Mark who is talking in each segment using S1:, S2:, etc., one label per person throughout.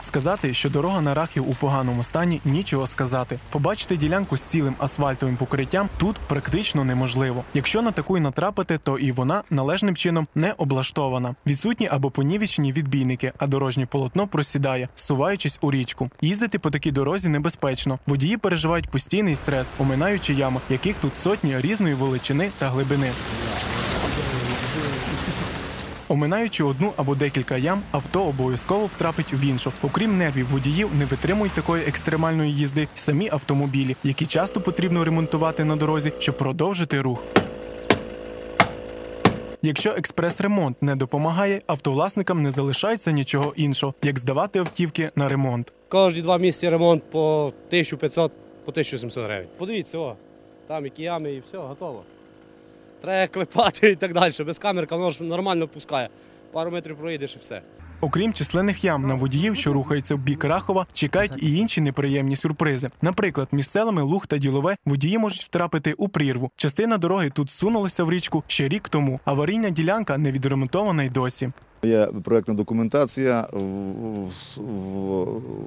S1: Сказати, що дорога на Рахів у поганому стані, нічого сказати. Побачити ділянку з цілим асфальтовим покриттям тут практично неможливо. Якщо на таку й натрапити, то і вона належним чином не облаштована. Відсутні або понівічені відбійники, а дорожнє полотно просідає, суваючись у річку. Їздити по такій дорозі небезпечно. Водії переживають постійний стрес, оминаючи ями, яких тут сотні різної величини та глибини. Оминаючи одну або декілька ям, авто обов'язково втрапить в іншу. Окрім нервів водіїв, не витримують такої екстремальної їзди самі автомобілі, які часто потрібно ремонтувати на дорозі, щоб продовжити рух. Якщо експрес-ремонт не допомагає, автовласникам не залишається нічого іншого, як здавати автівки на ремонт.
S2: Кожні два місяці ремонт по 1500, по 1700 гривень. Подивіться, о, там які ями і все, готово. Треба клепати і так далі. Без камерка воно ж нормально пускає. Пару метрів проїдеш і все.
S1: Окрім численних ям на водіїв, що рухаються в бік Рахова, чекають і інші неприємні сюрпризи. Наприклад, між селами Луг та Ділове водії можуть втрапити у прірву. Частина дороги тут сунулася в річку ще рік тому. Аварійна ділянка не відремонтована й досі.
S3: Є проєктна документація в, в, в,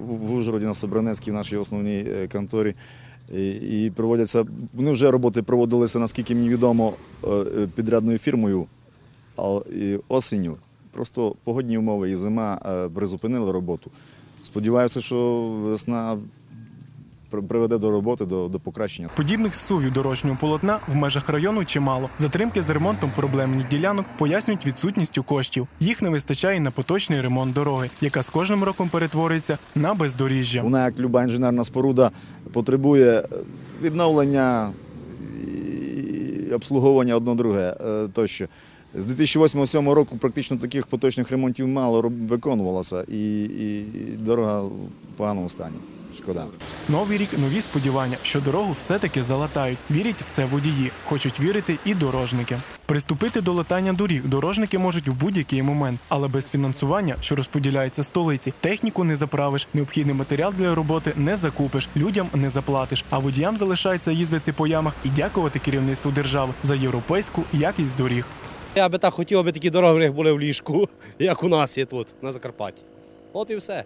S3: в Ужгороді на Собранецькій, в нашій основній е, конторі. І, проводяться, вони вже роботи проводилися, наскільки мені відомо, е, е, підрядною фірмою а, осінню. Просто погодні умови і зима е, призупинили роботу. Сподіваюся, що весна приведе до роботи, до, до покращення.
S1: Подібних сувів дорожнього полотна в межах району чимало. Затримки з ремонтом проблемних ділянок пояснюють відсутністю коштів. Їх не вистачає на поточний ремонт дороги, яка з кожним роком перетворюється на бездоріжжя.
S3: Вона, як люба інженерна споруда, потребує відновлення і обслуговування одно друге е, тощо. З 2008-2007 року практично таких поточних ремонтів мало виконувалося, і, і, і дорога в поганому стані. Шкода.
S1: Новий рік нові сподівання, що дорогу все-таки залатають. Вірять в це водії, хочуть вірити і дорожники. Приступити до латання доріг дорожники можуть в будь-який момент, але без фінансування, що розподіляється столиці, техніку не заправиш, необхідний матеріал для роботи не закупиш, людям не заплатиш. А водіям залишається їздити по ямах і дякувати керівництву держави за європейську якість доріг.
S2: Я би так хотів, аби такі дороги були в ліжку, як у нас є тут, на Закарпатті. От і все.